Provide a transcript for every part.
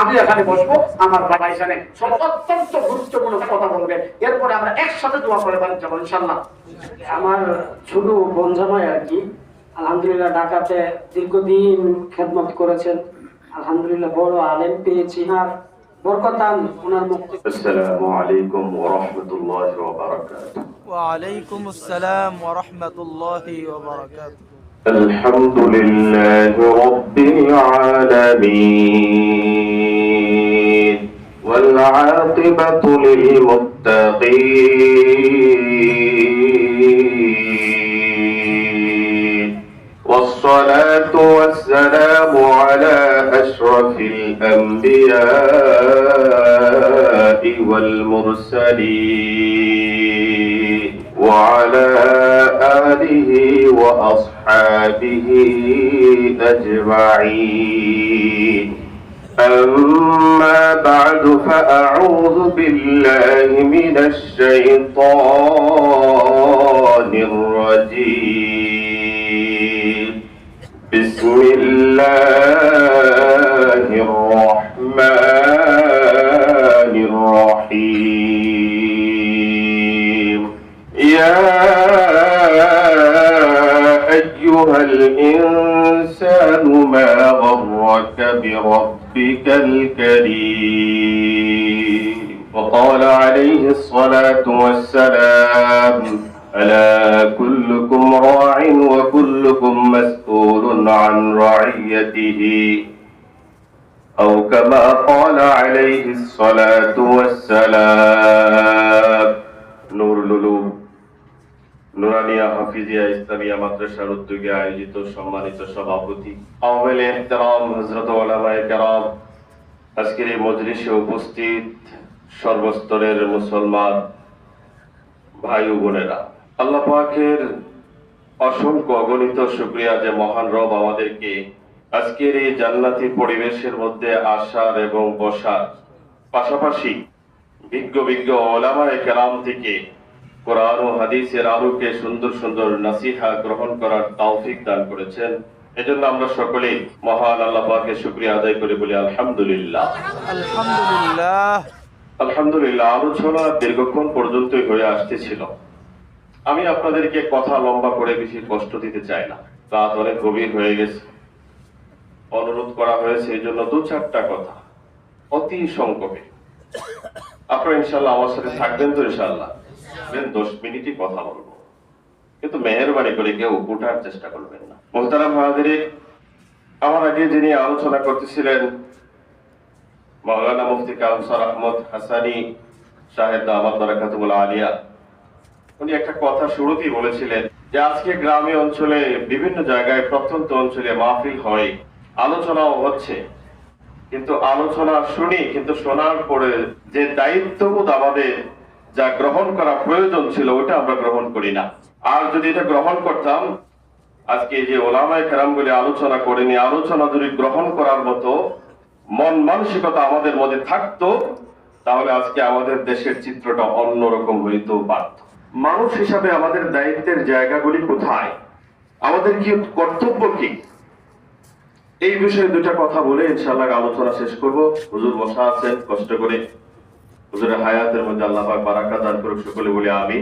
আমি এখানে বসবো আমার বাবা এখানে সব অত্যন্ত গুরুত্বপূর্ণ কথা বলবে এরপরে আমরা একসাথে দোয়া করে বাড়ি যাবো ইনশাল্লাহ আমার ছোট বোন জামাই আর কি আলহামদুলিল্লাহ ঢাকাতে দীর্ঘদিন খেদমত করেছেন আলহামদুলিল্লাহ বড় আলেম পেয়েছি আর বরকতান ওনার মুখ থেকে السلام عليكم ورحمة الله وبركاته وعليكم السلام ورحمة الله وبركاته الحمد لله رب العالمين والعاقبة للمتقين والصلاة والسلام على أشرف الأنبياء والمرسلين وعلى آله وأصحابه أجمعين أما بعد فأعوذ بالله من الشيطان الرجيم. بسم الله الرحمن الرحيم. يا أيها الإنسان ما غرك بربك؟ الكريم. وقال عليه الصلاة والسلام ألا كلكم راع وكلكم مسؤول عن رعيته؟ أو كما قال عليه الصلاة والسلام نور لولو নুরানিয়া হাফিজিয়া ইসলামিয়া মাদ্রাসার উদ্যোগে আয়োজিত সম্মানিত সভাপতি। আওয়ামী এহতারাম হজরত ওলামায়ে কেরাম, আজকের এই মজলিসে উপস্থিত সর্বস্তরের মুসলমান ভাই বোনেরা। আল্লাহ পাকের অসংখ্য অগণিত শুক্রিয়া যে মহান রব আমাদেরকে আজকের এই জান্নাতি পরিবেশের মধ্যে আসার এবং বসার পাশাপাশি বিজ্ঞ বিজ্ঞ ওলামায়ে কেরাম থেকে কোরআন ও হাদিসের আলোকে সুন্দর সুন্দর নাসিহা গ্রহণ করার তৌফিক দান করেছেন। এজন্য আমরা সকলেই মহান আল্লাহ পাকে শুক্রিয়া আদায় করে বলি আলহামদুলিল্লাহ। আলহামদুলিল্লাহ। আলহামদুলিল্লাহ আলোচনা দীর্ঘক্ষণ পর্যন্তই হয়ে আসতেছিল। আমি আপনাদেরকে কথা লম্বা করে বেশি কষ্ট দিতে চাই না। রাত অনেক গভীর হয়ে গেছে। অনুরোধ করা হয়েছে এই জন্য দু চারটা কথা। অতি সংক্ষেপে। আপনারা ইনশাল্লাহ আমার সাথে থাকবেন তো ইনশাল্লাহ বেন দশ মিনিটই কথা বলব। কিন্তু মেহরবানি করে কেউ উঠার চেষ্টা করবেন না। মোহতারাম মাহাদিরে, আমার আগে যিনি আলোচনা করতেছিলেন, মাওলানা মুফতি কাউসার আহমদ হাসানি সাহেব দামাত আলিয়া, উনি একটা কথা শুরুতেই বলেছিলেন যে আজকে গ্রামে অঞ্চলে, বিভিন্ন জায়গায় প্রত্যন্ত অঞ্চলে মাহফিল হয়, আলোচনাও হচ্ছে। কিন্তু আলোচনা শুনি, কিন্তু শোনার পরে যে দায়িত্ববোধ আমাদের যা গ্রহণ করা প্রয়োজন ছিল ওটা আমরা গ্রহণ করি না। আর যদি এটা গ্রহণ করতাম, আজকে যে ওলামায় কেরামগুলি আলোচনা করেনি আলোচনা যদি গ্রহণ করার মতো মন মানসিকতা আমাদের মধ্যে থাকতো, তাহলে আজকে আমাদের দেশের চিত্রটা অন্যরকম হইতেও পারত। মানুষ হিসাবে আমাদের দায়িত্বের জায়গাগুলি কোথায়? আমাদের কি কর্তব্য কি? এই বিষয়ে দুটা কথা বলে ইনশাল্লাহ আলোচনা শেষ করব। হুজুর বসা আছেন, কষ্ট করে হুজুরের হায়াতের মধ্যে আল্লাহ পাক দান করুক সকলে বলে আমি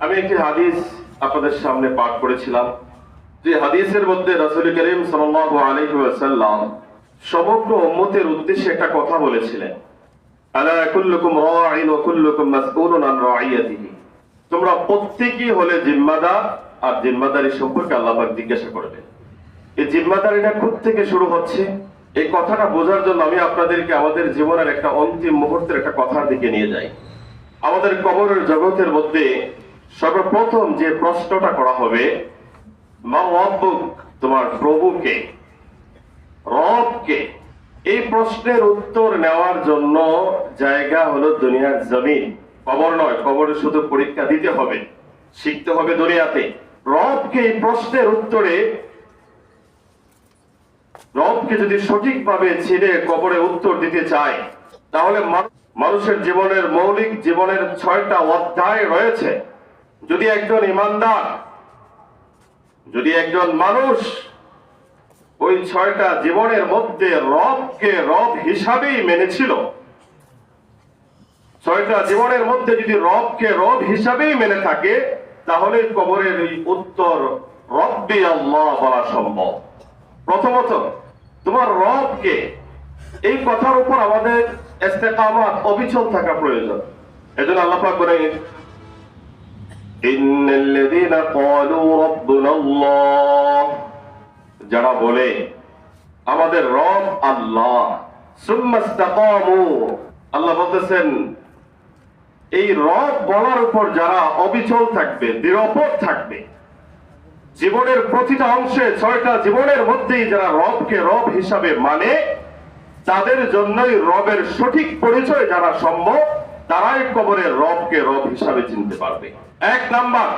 আমি একটি হাদিস আপনাদের সামনে পাঠ করেছিলাম। যে হাদিসের মধ্যে রাসূল করিম সাল্লাল্লাহু আলাইহি ওয়াসাল্লাম সমগ্র উম্মতের উদ্দেশ্যে একটা কথা বলেছিলেন। আলা তোমরা প্রত্যেকই হলে জিম্মাদার, আর জিম্মাদারি সম্পর্কে আল্লাহ জিজ্ঞাসা করবেন। এই জিম্মাদারিটা খুব থেকে শুরু হচ্ছে? এই কথাটা বোঝার জন্য আমি আপনাদেরকে আমাদের জীবনের একটা অন্তিম মুহূর্তের একটা কথার দিকে নিয়ে যাই। আমাদের কবরের জগতের মধ্যে সর্বপ্রথম যে প্রশ্নটা করা হবে তোমার প্রভুকে রবকে এই প্রশ্নের উত্তর নেওয়ার জন্য জায়গা হলো দুনিয়ার জমিন। কবর নয়, কবরে শুধু পরীক্ষা দিতে হবে, শিখতে হবে দুনিয়াতে। রবকে এই প্রশ্নের উত্তরে রবকে যদি সঠিকভাবে ছেড়ে কবরে উত্তর দিতে চায়, তাহলে মানুষের জীবনের মৌলিক জীবনের ছয়টা অধ্যায় রয়েছে। যদি একজন ইমানদার, যদি একজন মানুষ, ওই ছয়টা জীবনের মধ্যে রবকে রব হিসাবেই মেনেছিল। ছয়টা জীবনের মধ্যে যদি রবকে রব হিসাবেই মেনে থাকে, তাহলে কবরের উত্তর রব্বি আল্লাহ বলা সম্ভব। প্রথমত, তোমার রবকে এই কথার উপর আমাদের ইস্তেকামাত, অবিচল থাকা প্রয়োজন। এজন্য আল্লাহ পাক বলেন যারা বলে, আমাদের রব আল্লাহ। আল্লাহ বলতেছেন, এই রব বলার উপর যারা অবিচল থাকবে নিরপদ থাকবে জীবনের প্রতিটা অংশে ছয়টা জীবনের মধ্যেই যারা রবকে রব হিসাবে মানে তাদের জন্যই রবের সঠিক পরিচয় জানা সম্ভব, তারাই কবরের রবকে রব হিসাবে চিনতে পারবে। এক নাম্বার,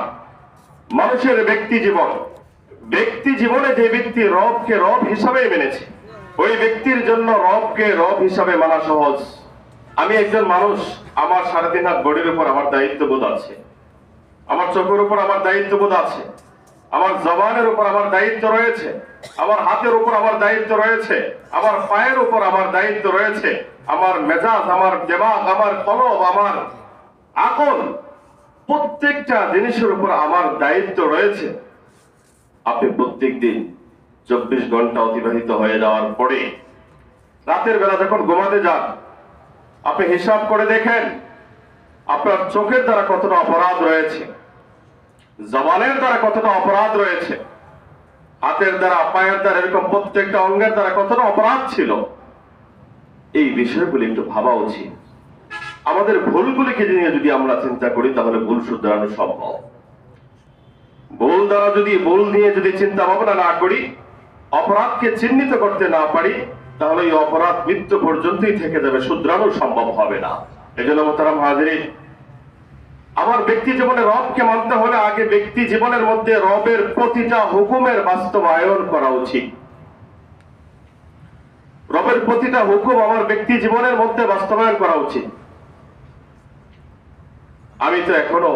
মানুষের ব্যক্তি জীবন। ব্যক্তি জীবনে যে ব্যক্তি রবকে রব হিসাবে মেনেছে, ওই ব্যক্তির জন্য রবকে রব হিসাবে মানা সহজ। আমি একজন মানুষ, আমার সাড়ে তিন হাত বডির উপর আমার দায়িত্ববোধ আছে। আমার চোখের উপর আমার দায়িত্ববোধ আছে। আমার জবানের উপর আমার দায়িত্ব রয়েছে, আমার হাতের উপর আমার দায়িত্ব রয়েছে, আমার পায়ের উপর আমার দায়িত্ব রয়েছে, আমার মেজাজ, আমার দেমাগ, আমার কলব, আমার আকল প্রত্যেকটা জিনিসের উপর আমার দায়িত্ব রয়েছে। আপনি প্রত্যেক দিন চব্বিশ ঘণ্টা অতিবাহিত হয়ে যাওয়ার পরে রাতের বেলা যখন ঘুমাতে যান, আপনি হিসাব করে দেখেন, আপনার চোখের দ্বারা কতটা অপরাধ রয়েছে। জবানের দ্বারা কতটা অপরাধ রয়েছে? হাতের দ্বারা, পায়ের দ্বারা, এরকম প্রত্যেকটা অঙ্গের দ্বারা কতটা অপরাধ ছিল? এই বিষয়গুলি একটু ভাবা উচিত। আমাদের ভুলগুলিকে নিয়ে যদি আমরা চিন্তা করি, তাহলে ভুল শুধরানো সম্ভব। ভুল দ্বারা যদি, ভুল নিয়ে যদি চিন্তা ভাবনা না করি, অপরাধকে চিহ্নিত করতে না পারি, তাহলে এই অপরাধ মৃত্যু পর্যন্তই থেকে যাবে, শুধরানো সম্ভব হবে না। এই জন্য মোতারাম হাজির আমার ব্যক্তি জীবনে রবকে মানতে হলে আগে ব্যক্তি জীবনের মধ্যে রবের প্রতিটা হুকুমের বাস্তবায়ন করা উচিত। রবের প্রতিটা হুকুম আমার ব্যক্তি জীবনের মধ্যে বাস্তবায়ন করা উচিত। আমি তো এখনও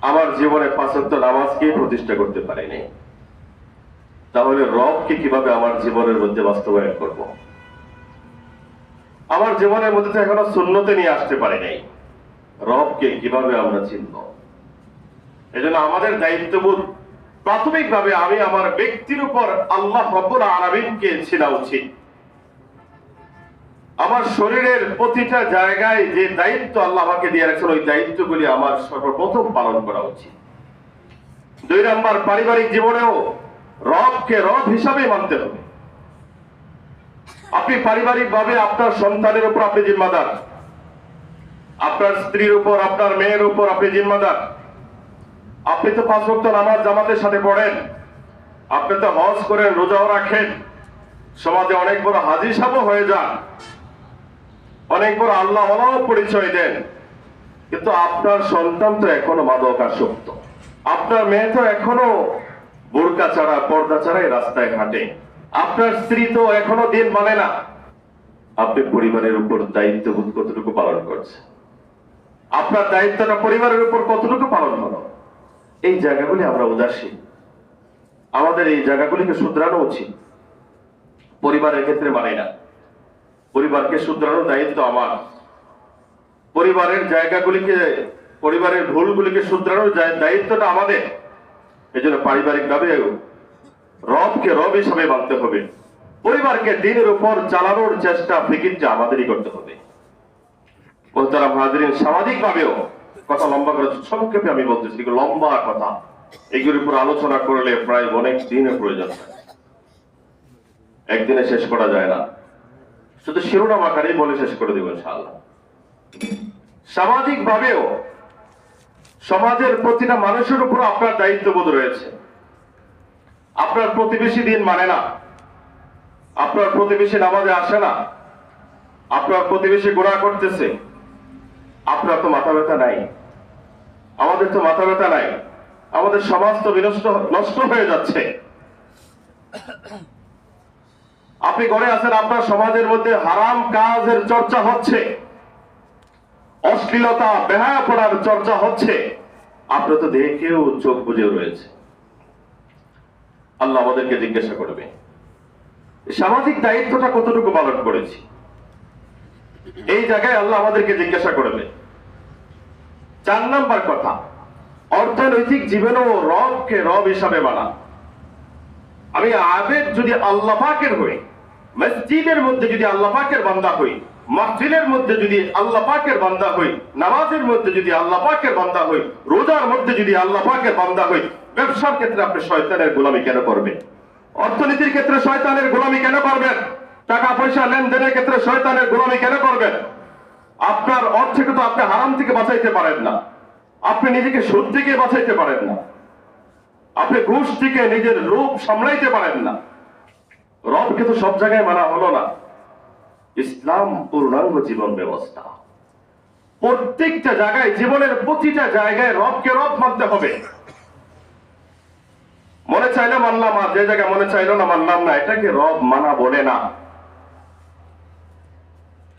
আমার জীবনে পাঁচত্ব নামাজকে প্রতিষ্ঠা করতে পারিনি। তাহলে রবকে কীভাবে আমার জীবনের মধ্যে বাস্তবায়ন করব? আমার জীবনের মধ্যে তো এখনও শূন্যতে নিয়ে আসতে পারি নাই রবকে কীভাবে আমরা চিনব? এজন্য আমাদের দায়িত্ববোধ প্রাথমিকভাবে আমি আমার ব্যক্তির উপর আল্লাহ রব্বুল আলামিনকে চেনা উচিত। আমার শরীরের প্রতিটা জায়গায় যে দায়িত্ব আল্লাহ আমাকে দিয়ে রাখছেন, ওই দায়িত্বগুলি আমার সর্বপ্রথম পালন করা উচিত। দুই নম্বর, পারিবারিক জীবনেও রবকে রব হিসাবে মানতে হবে। আপনি পারিবারিক ভাবে আপনার সন্তানের উপর আপনি জিম্মাদার। আপনার স্ত্রীর উপর, আপনার মেয়ের উপর, আপনি জিম্মাদার। আপনি তো পাঁচ ভক্ত নামাজ জামাতের সাথে পড়েন। আপনি তো হজ করেন, রোজাও রাখেন। সমাজে অনেক বড় হাজি সাবও হয়ে যান। অনেক বড় আল্লাহ পরিচয় দেন। কিন্তু আপনার সন্তান তো এখনও মাদক আসক্ত আপনার মেয়ে তো এখনও বোরকা ছাড়া, পর্দা ছাড়াই রাস্তায় হাঁটে আপনার স্ত্রী তো এখনও দিন মানে না। আপনি পরিবারের উপর দায়িত্ববোধ কতটুকু পালন করছেন? আপনার দায়িত্বটা পরিবারের উপর কতটুকু পালন হলো এই জায়গাগুলি আমরা উদাসীন। আমাদের এই জায়গাগুলিকে শুধরানো উচিত। পরিবারের ক্ষেত্রে মানে না। পরিবারকে শুধরানোর দায়িত্ব আমার। পরিবারের জায়গাগুলিকে, পরিবারের ভুলগুলিকে শুধরানোর দায়- দায়িত্বটা আমাদের। এই জন্য পারিবারিক ভাবে রবকে রব হিসাবে মানতে হবে। পরিবারকে দিনের উপর চালানোর চেষ্টা ফিকিরটা আমাদেরই করতে হবে। মোহতারাম হাজরিন সামাজিক ভাবেও কথা লম্বা করে সংক্ষেপে আমি বলতেছি লম্বা কথা। এগুলির উপর আলোচনা করলে প্রায় অনেক দিনের প্রয়োজন। একদিনে শেষ করা যায় না। শুধু শিরোনাম আকারেই বলে শেষ করে দেবো ইনশাআল্লাহ। সামাজিক ভাবেও সমাজের প্রতিটা মানুষের উপর আপনার দায়িত্ববোধ রয়েছে। আপনার প্রতিবেশী দিন মানে না। আপনার প্রতিবেশী নামাজে আসে না। আপনার প্রতিবেশী গোড়া করতেছে। আপনার তো মাথা ব্যথা নাই। আমাদের তো মাথা ব্যথা নাই। আমাদের সমাজ তো বিনষ্ট, নষ্ট হয়ে যাচ্ছে। আপনি ঘরে আছেন, আপনার সমাজের মধ্যে হারাম কাজের চর্চা হচ্ছে। অশ্লীলতা, বেহায়া পড়ার চর্চা হচ্ছে। আপনার তো দেখেও চোখ বুঝে রয়েছে। আল্লাহ আমাদেরকে জিজ্ঞাসা করবে, সামাজিক দায়িত্বটা কতটুকু পালন করেছি? এই জায়গায় আল্লাহ আমাদেরকে জিজ্ঞাসা করবে। চার নাম্বার কথা, অর্থনৈতিক জীবনেও রবকে রব হিসাবে মানা আমি আবেদ যদি আল্লাহ পাকের হই, মসজিদের মধ্যে যদি আল্লাহ পাকের বান্দা হই, মসজিদের মধ্যে যদি আল্লাহ পাকের বান্দা হই, নামাজের মধ্যে যদি আল্লাহ পাকের বান্দা হই, রোজার মধ্যে যদি আল্লাহ পাকের বান্দা হই, ব্যবসার ক্ষেত্রে আপনি শয়তানের গোলামি কেন করবেন? অর্থনীতির ক্ষেত্রে শয়তানের গোলামি কেন করবেন? টাকা পয়সা লেনদেনের ক্ষেত্রে শয়তানের গোলামি কেন করবেন? আপনার অর্থকে তো আপনি হারাম থেকে বাঁচাইতে পারেন না। আপনি নিজেকে সুদ থেকে বাঁচাইতে পারেন না। আপনি ঘুষ থেকে নিজের রূপ সামলাইতে পারেন না। রবকে তো সব জায়গায় মানা হলো না। ইসলাম পূর্ণাঙ্গ জীবন ব্যবস্থা। প্রত্যেকটা জায়গায়, জীবনের প্রতিটা জায়গায় রবকে রব মানতে হবে। মনে চাইলে মানলাম আর যে জায়গায় মনে চাইলো না মানলাম না, এটাকে রব মানা বলে না।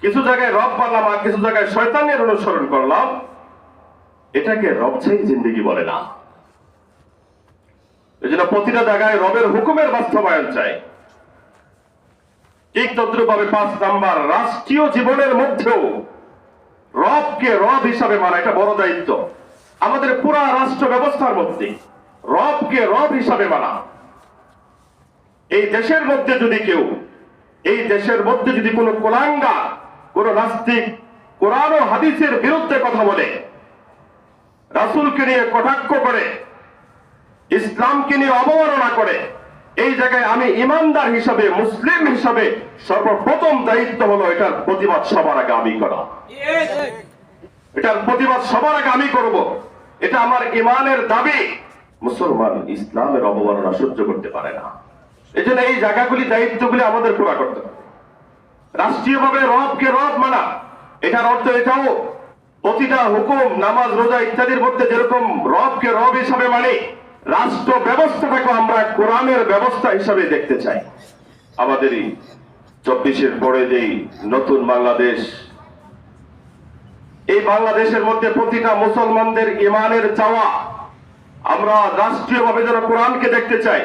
কিছু জায়গায় রব মানলাম আর কিছু জায়গায় শয়তানের অনুসরণ করলাম। এটাকে রব চাই জিন্দগি বলে না। এই জন্য প্রতিটা জায়গায় রবের হুকুমের বাস্তবায়ন চাই। ঠিক তদ্রুপভাবে পাঁচ নাম্বার, রাষ্ট্রীয় জীবনের মধ্যেও রবকে রব হিসাবে মানা, এটা বড় দায়িত্ব। আমাদের পুরা রাষ্ট্র ব্যবস্থার মধ্যে রবকে রব হিসাবে মানা। এই দেশের মধ্যে যদি কেউ, এই দেশের মধ্যে যদি কোনো কোলাঙ্গা কোন নাস্তিক কোরআন ও হাদিসের বিরুদ্ধে কথা বলে, রাসূলকে নিয়ে কটাক্ষ করে, ইসলামকে নিয়ে অবমাননা করে, এই জায়গায় আমি ইমানদার হিসাবে, মুসলিম হিসাবে সর্বপ্রথম দায়িত্ব হলো এটার প্রতিবাদ সবার আগে আমি করা। এটার প্রতিবাদ সবার আগে আমি করব। এটা আমার ইমানের দাবি। মুসলমান ইসলামের অবমাননা সহ্য করতে পারে না। এই জন্য এই জায়গাগুলি, দায়িত্বগুলি আমাদের পুরা করতে হবে। রাষ্ট্রীয়ভাবে রবকে রব মানা। এটার অর্থ এটাও, প্রতিটা হুকুম, নামাজ, রোজা ইত্যাদির মধ্যে যেরকম রবকে রব হিসাবে মানে রাষ্ট্র ব্যবস্থাটাকে আমরা কোরআনের ব্যবস্থা হিসাবে দেখতে চাই। আমাদের চব্বিশের পরে যেই নতুন বাংলাদেশ, এই বাংলাদেশের মধ্যে প্রতিটা মুসলমানদের ইমানের চাওয়া আমরা রাষ্ট্রীয়ভাবে যেন কোরআনকে দেখতে চাই।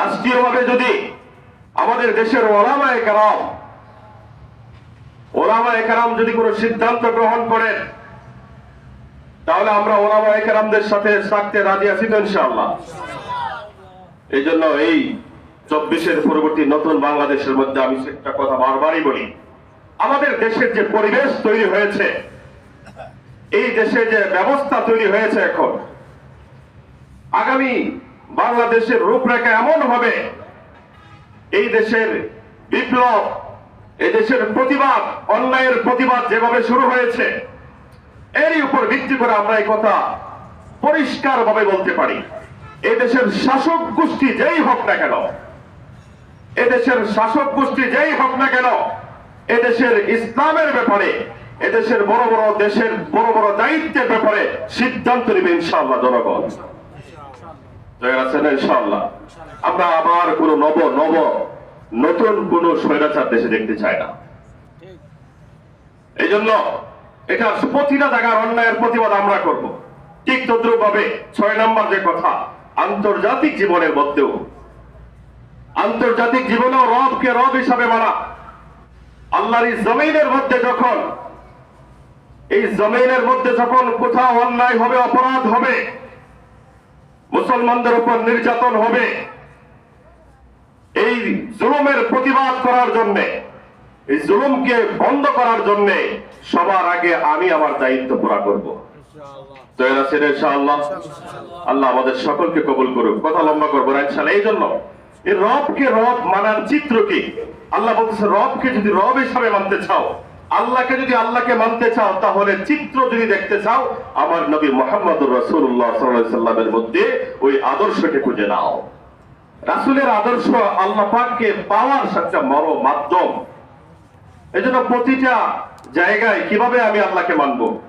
রাষ্ট্রীয়ভাবে যদি আমাদের দেশের ওলামায় কারাম ওলামায় কারাম যদি কোনো সিদ্ধান্ত গ্রহণ করেন, তাহলে আমরা ওলামায় কারামদের সাথে থাকতে রাজি আছি তো ইনশাআল্লাহ। এই জন্য এই চব্বিশের পরবর্তী নতুন বাংলাদেশের মধ্যে আমি একটা কথা বারবারই বলি, আমাদের দেশের যে পরিবেশ তৈরি হয়েছে, এই দেশে যে ব্যবস্থা তৈরি হয়েছে এখন, আগামী বাংলাদেশের রূপরেখা এমন হবে, এই দেশের বিপ্লব এই দেশের প্রতিবাদ, অন্যায়ের প্রতিবাদ যেভাবে শুরু হয়েছে, এরই উপর ভিত্তি করে আমরা এই কথা পরিষ্কার ভাবে বলতে পারি। এই দেশের শাসক গোষ্ঠী যেই হোক না কেন, এদেশের শাসক গোষ্ঠী যেই হোক না কেন, এদেশের ইসলামের ব্যাপারে, এদেশের বড় বড় দেশের বড় বড় দায়িত্বের ব্যাপারে সিদ্ধান্ত নেবে ইনশাআল্লাহ জনগণ। জয় আছেন ইনশাআল্লাহ। আমরা আবার কোন নব নব নতুন কোন স্বৈরাচার দেশে দেখতে চাই না। এই জন্য এটা প্রতিটা জায়গার অন্যায়ের প্রতিবাদ আমরা করব। ঠিক তদ্রুপ ভাবে ছয় নম্বর যে কথা, আন্তর্জাতিক জীবনের মধ্যেও। আন্তর্জাতিক জীবনেও রবকে রব হিসাবে মানা। আল্লাহর জমিনের মধ্যে যখন, এই জমিনের মধ্যে যখন কোথাও অন্যায় হবে, অপরাধ হবে, মুসলমানদের উপর নির্যাতন হবে এই জুলুমের প্রতিবাদ করার জন্য, এই জুলুমকে বন্ধ করার জন্য সবার আগে আমি আমার দায়িত্ব পুরা করব। রবকে যদি রব হিসাবে মানতে চাও যদি মানতে চাও, তাহলে চিত্র যদি দেখতে চাও, আমার নবী মোহাম্মদ রসুল্লাহ সাল্লামের মধ্যে ওই আদর্শকে খুঁজে নাও। রাসুলের আদর্শ আল্লাহ পাককে পাওয়ার একটা বড় মাধ্যম। এই জন্য প্রতিটা জায়গায় কীভাবে আমি আল্লাহকে মানবো?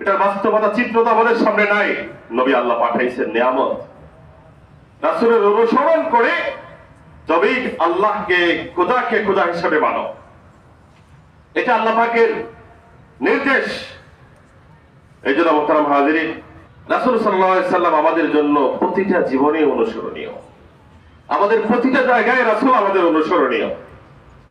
এটার বাস্তবতা চিত্র তো আমাদের সামনে নাই। নবী আল্লাহ পাঠাইছেন নিয়ামত। রাসুলের অনুসরণ করে তবেই আল্লাহকে খোদাকে খোদা হিসাবে মানো। এটা আল্লাহ পাকের নির্দেশ। এই জন্য মোহতারাম হাজিরিন, রাসুল সাল্লাম আমাদের জন্য প্রতিটা জীবনে অনুসরণীয়। আমাদের প্রতিটা জায়গায় রাসুল আমাদের অনুসরণীয়।